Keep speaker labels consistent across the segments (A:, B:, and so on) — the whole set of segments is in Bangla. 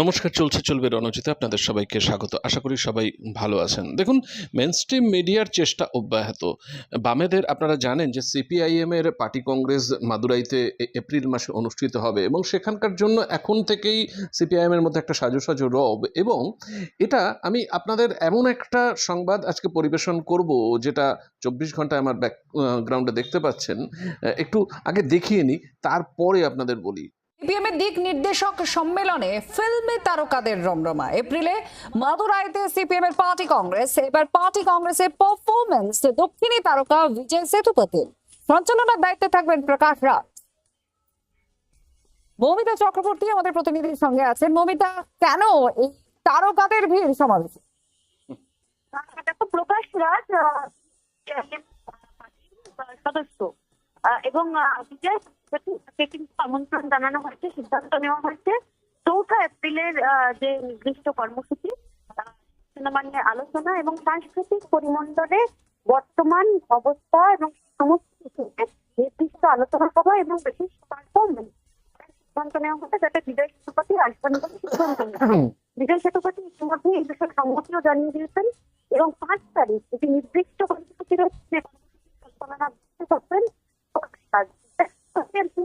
A: নমস্কার, চলছে চলবে রণজিতে আপনাদের সবাইকে স্বাগত। আশা করি সবাই ভালো আছেন। দেখুন মেন স্ট্রিম মিডিয়ার চেষ্টা অব্যাহত। বামেদের আপনারা জানেন যে সিপিআইএম এর পার্টি কংগ্রেস মাদুরাইতে এপ্রিল মাসে অনুষ্ঠিত হবে এবং সেখানকার জন্য এখন থেকেই সিপিআইএম এর মধ্যে একটা সাজো সাজো রব এবং এটা আমি আপনাদের এমন একটা সংবাদ আজকে পরিবেশন করব যেটা চব্বিশ ঘন্টায় আমার ব্যাকগ্রাউন্ডে দেখতে পাচ্ছেন। একটু আগে দেখিয়ে নিই, তারপরে আপনাদের বলি।
B: সিপিএম এর দিক নির্দেশক সম্মেলনে ফিল্মে তারকাদের রমরমা। এপ্রিলে মাদুরাইতে সিপিএম এর পার্টি কংগ্রেস, এবার পার্টি কংগ্রেসের পারফরমেন্স দক্ষিণী তারকা বিজয় সেতুপতির সঞ্চালনার দায়িত্বে থাকবেন প্রকাশ রাজ। মমিতা চক্রবর্তী আমাদের প্রতিনিধির সঙ্গে আছেন। মমিতা, কেন এই তারকাদের ভিড় সমাবেশে?
C: প্রকাশ রাজ সদস্য। এবং কিন্তু আমন্ত্রণ জানানো হয়েছে সিদ্ধান্ত নেওয়া হয়েছে চৌঠা এপ্রিলের যে নির্দিষ্ট কর্মসূচি সিনেমা নিয়ে আলোচনা এবং সাংস্কৃতিক পরিমণ্ডলে বর্তমান অবস্থা এবং সমস্ত কিছু নির্দিষ্ট আলোচনা সভা এবং বিশেষ পারফরমেন্স সিদ্ধান্ত নেওয়া হয়েছে যাতে বিজয় সেতুপতি আসবেন বলে সিদ্ধান্ত নেওয়া। বিজয় সেতুপতি ইতিমধ্যে এই বিষয়ে সম্মতিও জানিয়ে দিয়েছেন এবং পাঁচ তারিখ একটি নির্দিষ্ট কর্মসূচি রয়েছে করবেন।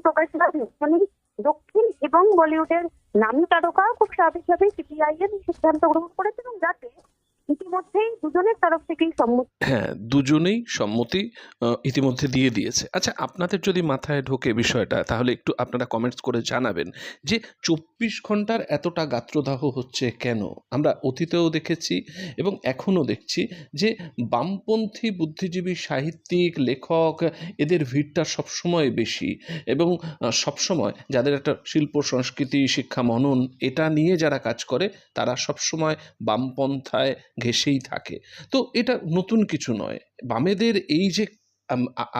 C: রাজ দক্ষিণ এবং বলিউডের নামী তারকা খুব স্বাভাবিকভাবেই সিপিআইএম সিদ্ধান্ত গ্রহণ করেছে এবং যাতে
A: হ্যাঁ দুজনেই সম্মতি ইতিমধ্যে দিয়ে দিয়েছে। আচ্ছা আপনাদের যদি মাথায় ঢোকে বিষয়টা, তাহলে একটু আপনারা কমেন্টস করে জানাবেন যে চব্বিশ ঘণ্টার এতটা গাত্রদাহ হচ্ছে কেন? আমরা অতীতেও দেখেছি এবং এখনও দেখছি যে বামপন্থী বুদ্ধিজীবী, সাহিত্যিক, লেখক এদের ভিড়টা সবসময় বেশি এবং সবসময় যাদের একটা শিল্প, সংস্কৃতি, শিক্ষা, মনন এটা নিয়ে যারা কাজ করে, তারা সবসময় বামপন্থায় ঘেঁষেই থাকে। তো এটা নতুন কিছু নয়। বামেদের এই যে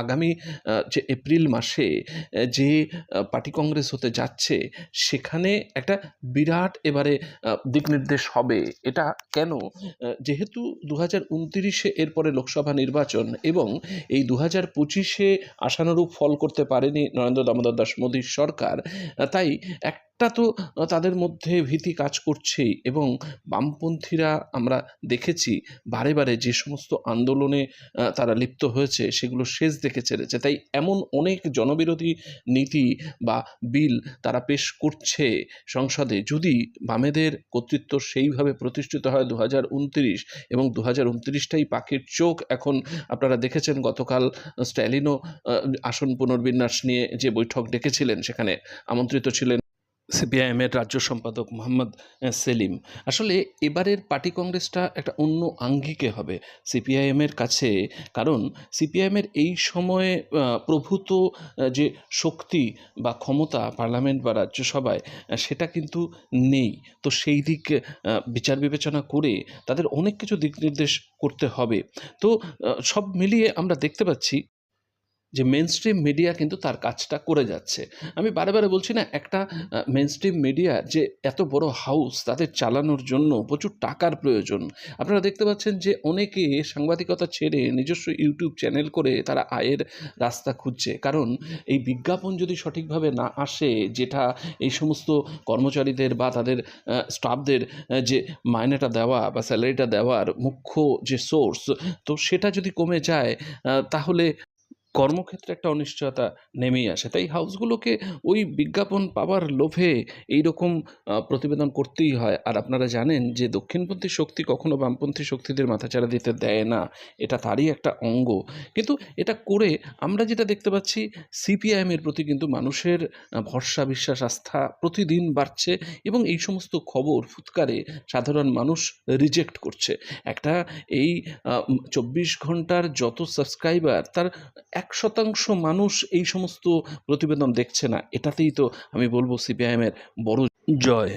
A: আগামী যে এপ্রিল মাসে যে পার্টি কংগ্রেস হতে যাচ্ছে, সেখানে একটা বিরাট এবারে দিক নির্দেশ হবে। এটা কেন? যেহেতু দু হাজার উনতিরিশে এরপরে লোকসভা নির্বাচন এবং এই দু হাজার পঁচিশে আশানুরূপ ফল করতে পারেনি নরেন্দ্র দামোদর দাস মোদীর সরকার তাই তাই একটা তো তাদের মধ্যে ভীতি কাজ করছেই এবং বামপন্থীরা আমরা দেখেছি বারে বারে যে সমস্ত আন্দোলনে তারা লিপ্ত হয়েছে সেগুলো শেষ দেখে ছেড়েছে তাই এমন অনেক জনবিরোধী নীতি বা বিল তারা পেশ করছে সংসদে যদি বামেদের কর্তৃত্ব সেইভাবে প্রতিষ্ঠিত হয় দু হাজার উনত্রিশ এবং দু হাজার উনত্রিশটাই পাখির চোখ, এখন আপনারা দেখেছেন গতকাল স্ট্যালিনও আসন পুনর্বিন্যাস নিয়ে যে বৈঠক ডেকেছিলেন সেখানে আমন্ত্রিত ছিলেন সিপিআইএমের রাজ্য সম্পাদক মোহাম্মদ সেলিম। আসলে এবারের পার্টি কংগ্রেসটা একটা অন্য আঙ্গিকে হবে সিপিআইএমের কাছে। কারণ সিপিআইএমের এই সময়ে প্রভূত যে শক্তি বা ক্ষমতা পার্লামেন্ট বা রাজ্যসভায় সেটা কিন্তু নেই। তো সেই দিক বিচার বিবেচনা করে তাদের অনেক কিছু দিক নির্দেশ করতে হবে। তো সব মিলিয়ে আমরা দেখতে পাচ্ছি যে মেন স্ট্রিম মিডিয়া কিন্তু তার কাজটা করে যাচ্ছে। আমি বারে বারে বলছি না, একটা মেন স্ট্রিম মিডিয়া যে এত বড় হাউস তাদের চালানোর জন্য প্রচুর টাকার প্রয়োজন। আপনারা দেখতে পাচ্ছেন যে অনেকে সাংবাদিকতা ছেড়ে নিজস্ব ইউটিউব চ্যানেল করে তারা আয়ের রাস্তা খুঁজছে। কারণ এই বিজ্ঞাপন যদি সঠিকভাবে না আসে, যেটা এই সমস্ত কর্মচারীদের বা তাদের স্টাফদের যে মাইনেটা দেওয়া বা স্যালারিটা দেওয়ার মুখ্য যে সোর্স তো সেটা যদি কমে যায় তাহলে কর্মক্ষেত্রে একটা অনিশ্চয়তা নেমেই আসে। তাই হাউসগুলোকে ওই বিজ্ঞাপন পাওয়ার লোভে এই রকম প্রতিবেদন করতেই হয়। আর আপনারা জানেন যে দক্ষিণপন্থী শক্তি কখনো বামপন্থী শক্তিদের মাথাচাড়া দিতে দেয় না। এটা তারই একটা অঙ্গ। কিন্তু এটা করে আমরা যেটা দেখতে পাচ্ছি সিপিআইএমের প্রতি কিন্তু মানুষের ভরসা, বিশ্বাস, আস্থা প্রতিদিন বাড়ছে এবং এই সমস্ত খবর ফুৎকারে সাধারণ মানুষ রিজেক্ট করছে। একটা এই চব্বিশ ঘণ্টার যত সাবস্ক্রাইবার তার এক শতাংশ মানুষ এই সমস্ত প্রতিবেদন দেখছে না। এটাতেই তো আমি বলব সিপিআইএমের বড় জয়।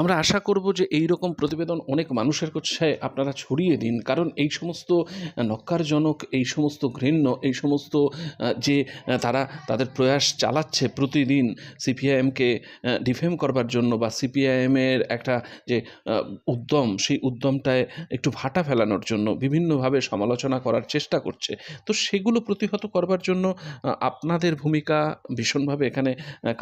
A: আমরা আশা করব যে এই রকম প্রতিবেদন অনেক মানুষের কাছে আপনারা ছড়িয়ে দিন। কারণ এই সমস্ত নক্কারজনক এই সমস্ত ঘৃণ্য, এই সমস্ত যে তারা তাদের প্রয়াস চালাচ্ছে প্রতিদিন সিপিআইএমকে ডিফেম করবার জন্য বা সিপিআইএমের একটা যে উদ্যম, সেই উদ্যমটায় একটু ভাটা ফেলানোর জন্য বিভিন্নভাবে সমালোচনা করার চেষ্টা করছে। তো সেগুলো প্রতিহত করবার জন্য আপনাদের ভূমিকা ভীষণভাবে এখানে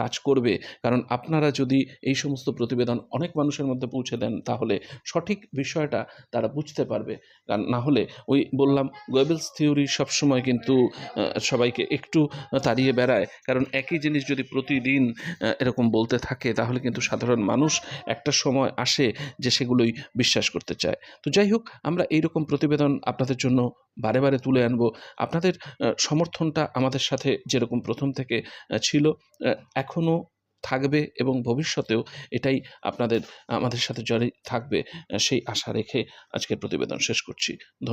A: কাজ করবে। কারণ আপনারা যদি এই সমস্ত প্রতিবেদন অনেক অনেক মানুষের মধ্যে পৌঁছে দেন, তাহলে সঠিক বিষয়টা তারা বুঝতে পারবে। কারণ না হলে ওই বললাম গোয়েবেলস থিওরি সবসময় কিন্তু সবাইকে একটু তাড়িয়ে বেড়ায়। কারণ একই জিনিস যদি প্রতিদিন এরকম বলতে থাকে, তাহলে কিন্তু সাধারণ মানুষ একটা সময় আসে যে সেগুলোই বিশ্বাস করতে চায়। তো যাই হোক, আমরা এইরকম প্রতিবেদন আপনাদের জন্য বারে বারে তুলে আনব। আপনাদের সমর্থনটা আমাদের সাথে যেরকম প্রথম থেকে ছিল এখনও থাকবে এবং ভবিষ্যতেও এটাই আপনাদের, আমাদের সাথে জড়িয়ে থাকবে, সেই আশা রেখে আজকের প্রতিবেদন শেষ করছি। ধন্যবাদ।